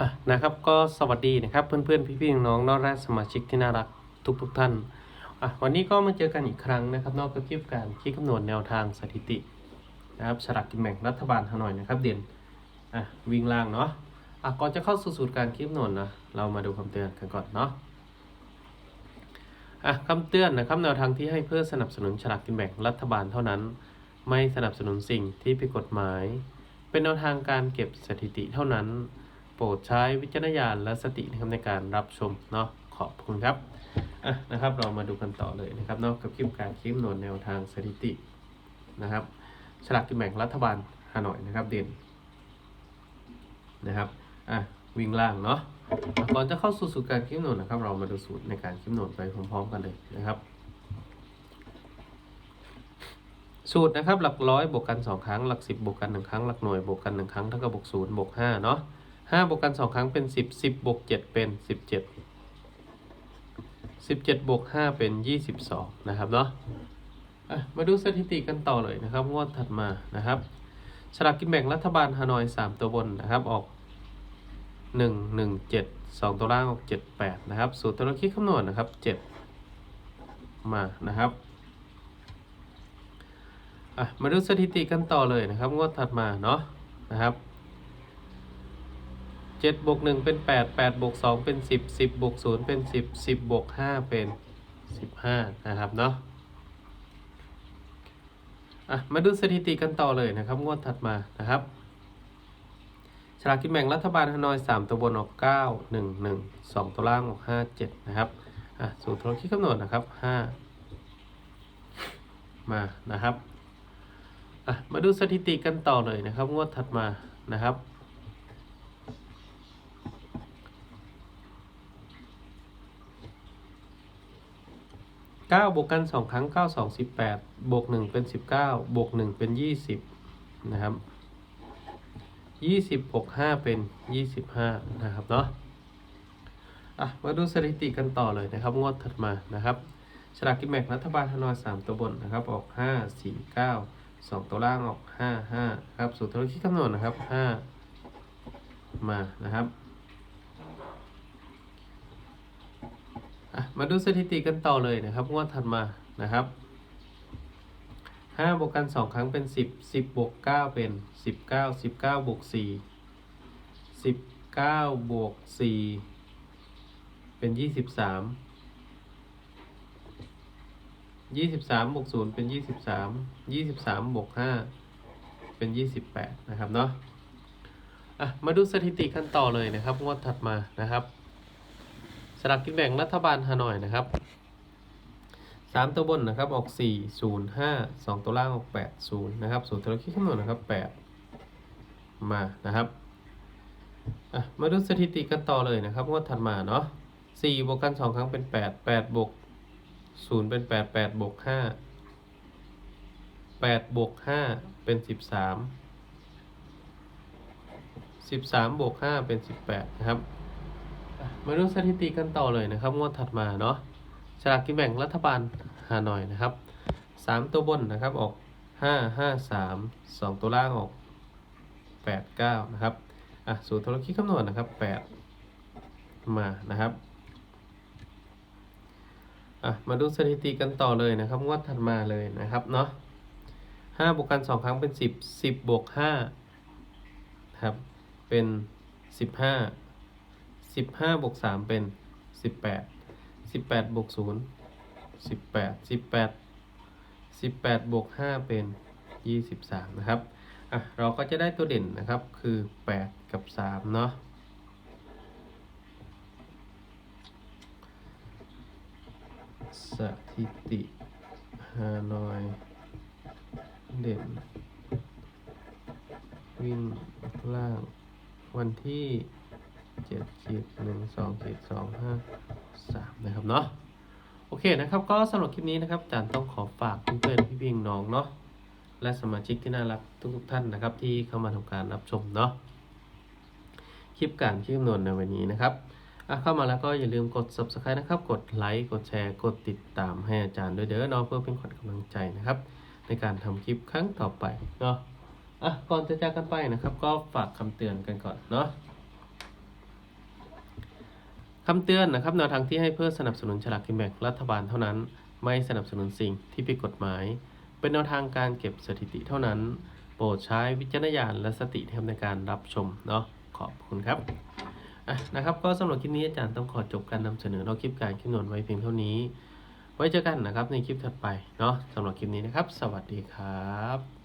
อะนะครับก็สวัสดีนะครับเพื่อนๆพี่ๆน้องๆนอกและสมาชิกที่น่ารักทุกๆท่านอะวันนี้ก็มาเจอกันอีกครั้งนะครับ นอกจากคลิปการคิดคำนวณแนวทางสถิตินะครับฉลากกินแบ่งรัฐบาลฮานอยนะครับเด่นอะวิ่งล่างเนาะอะก่อนจะเข้าสู่สูตรการคิดคำนวณนะเรามาดูคำเตือนกันก่อนเนาะอะคำเตือนนะครับแนวทางที่ให้เพื่อสนับสนุนฉลากกินแบ่งรัฐบาลเท่านั้น ไม่สนับสนุนสิ่งที่ผิดกฎหมาย เป็นแนวทางการเก็บสถิติเท่านั้น โปรดใช้วิจารณญาณและสตินะครับในการรับชมเนาะขอบคุณครับอะนะครับเรามาดูกันต่อเลยนะครับเนอกกับคลิปการคิดคำนวณแนวทางสถิตินะครับฉลากกินแบ่งรัฐบาลฮานอยนะครับเด่นนะครับอะวิ่งล่างเนาะก่อนจะเข้าสู่สูตรการคิดคำนวณนะครับ เรามาดูสูตรในการคิดคำนวณไปพร้อมๆกันเลยนะครับสูตรนะครับหลักร้อยบวกกันสองครั้งหลักสิบบวกกันหนึ่งครั้งหลักหน่วยบวกกันหนึ่งครั้งเท่ากับบวกศูนย์บวกห้าเนาะ ห้าบวกกันสองครั้งเป็นสิบสิบบวกเจ็ดเป็นสิบเจ็ดสิบเจ็ดบวกห้าเป็นยี่สิบสองนะครับเนาะมาดูสถิติกันต่อเลยนะครับ งวดถัดมานะครับฉลากกินแบ่งรัฐบาลฮานอยสามตัวบนนะครับออกหนึ่งหนึ่งเจ็ดสองตัวล่างออกเจ็ดแปดนะครับสูตรตัวเลขคิดคำนวณนะครับเจ็ดมานะครับอะมาดูสถิติกันต่อเลยนะครับ งวดถัดมาเนาะนะครับ จ็ดบวกหนึ่งเป็นแปดแปดบวกสองเป็นสิบสิบบวกศูนย์เป็นสิบสิบบวกห้าเป็นสิบห้านะครับเนาะอะมาดูสถิติกันต่อเลยนะครับงวดถัดมานะครับฉลากกินแบ่งรัฐบาลฮานอยสามตัวบนออกเก้าหนึ่งหนึ่งสองตัวล่างออกห้าเจ็ดนะครับ อะ สูตรโทรคิดคำนวณนะครับห้ามานะครับ อะ มาดูสถิติกันต่อเลยนะครับ งวดถัดมานะครับ เก้าบวกกันสองครั้งเก้าสองสิบแปดบวกหนึ่งเป็นสิบเก้าบวกหนึ่งเป็นยี่สิบนะครับยี่สิบบวกห้าเป็นยี่สิบห้านะครับเนาะอะมาดูสถิติกันต่อเลยนะครับ งวดถัดมานะครับฉลากกินแบ่งรัฐบาลฮานอยสามตัวบนนะครับ ออกห้าสี่เก้าสองตัวล่างออกห้าห้าครับ สูตรธุรคิดคำนวณนะครับห้ามานะครับอะ มาดูสถิติกันต่อเลยนะครับงวดถัดมานะครับห้าบวกกันสองครั้งเป็นสิบสิบบวกเก้าเป็นสิบเก้าสิบเก้าบวกสี่สิบเก้าบวกสี่เป็นยี่สิบสามยี่สิบสามบวกศูนย์เป็นยี่สิบสามยี่สิบสามบวกห้าเป็นยี่สิบแปดนะครับเนาะอะมาดูสถิติกันต่อเลยนะครับ งวดถัดมานะครับ ลากกินแบ่งรัฐบาลฮานอยนะครับสามตัวบนนะครับออกสี่ศูนย์ห้าสองตัวล่างออกแปดศูนย์นะครับสูตรธุรคิดคำนวณนะครับแปดมานะครับมาดูสถิติกันต่อเลยนะครับงวดถัดมาเนาะสี่บวกกันสองครั้งเป็นแปดแปดบวกศูนย์เป็นแปดแปดบวกห้าแปดบวกห้าเป็นสิบสามสิบสามบวกห้าเป็นสิบแปดนะครับ มาดูสถิติกันต่อเลยนะครับ งวดถัดมาเนาะฉลากกินแบ่งรัฐบาลฮานอยนะครับสามตัวบนนะครับออกห้าห้าสามสองตัวล่างออกแปดเก้านะครับ อะ สูตรธุรคิดคำนวณนะครับแปดมานะครับ อะ มาดูสถิติกันต่อเลยนะครับ งวดถัดมาเลยนะครับเนาะห้าบวกกันสองครั้งเป็นสิบสิบบวกห้าครับ เป็นสิบห้า สิบห้าบวกสามเป็นสิบแปดสิบแปดบวกศูนย์สิบแปดสิบแปดสิบแปดบวกห้าเป็นยี่สิบสามนะครับอะเราก็จะได้ตัวเด่นนะครับคือแปดกับสามเนาะสถิติฮานอยเด่น วิ่งล่างวันที่ เจ็ดขีดหนึ่งสองขีดสองห้าสามนะครับเนาะโอเคนะครับ ก็สำหรับคลิปนี้นะครับอาจารย์ต้องขอฝากเพื่อนๆพี่พี่น้องเนาะและสมาชิกที่น่ารักทุกๆท่านนะครับ ที่เข้ามาทำการรับชมเนาะคลิปการคลิปคำนวณในวันนี้นะครับอะเข้ามาแล้วก็อย่าลืมกด subscribe นะครับ กดไลค์กดแชร์กดติดตามให้อาจารย์ด้วยเด้อเนาะเพื่อเป็นขวัญกำลังใจนะครับ ในการทำคลิปครั้งต่อไปเนาะอะก่อนจะจากกันไปนะครับ ก็ฝากคำเตือนกันก่อนเนาะ คำเตือนนะครับแนวทางที่ให้เพื่อสนับสนุนฉลากกินแบ่งรัฐบาลเท่านั้น ไม่สนับสนุนสิ่งที่ผิดกฎหมาย เป็นแนวทางการเก็บสถิติเท่านั้น โปรดใช้วิจารณญาณและสติในการรับชมเนาะขอบคุณครับอะนะครับก็สำหรับคลิปนี้อาจารย์ต้องขอจบการนำเสนอเนาคลิปการคลิปนวนไว้เพียงเท่านี้ ไว้เจอกันนะครับในคลิปถัดไปเนาะสำหรับคลิปนี้นะครับ สวัสดีครับ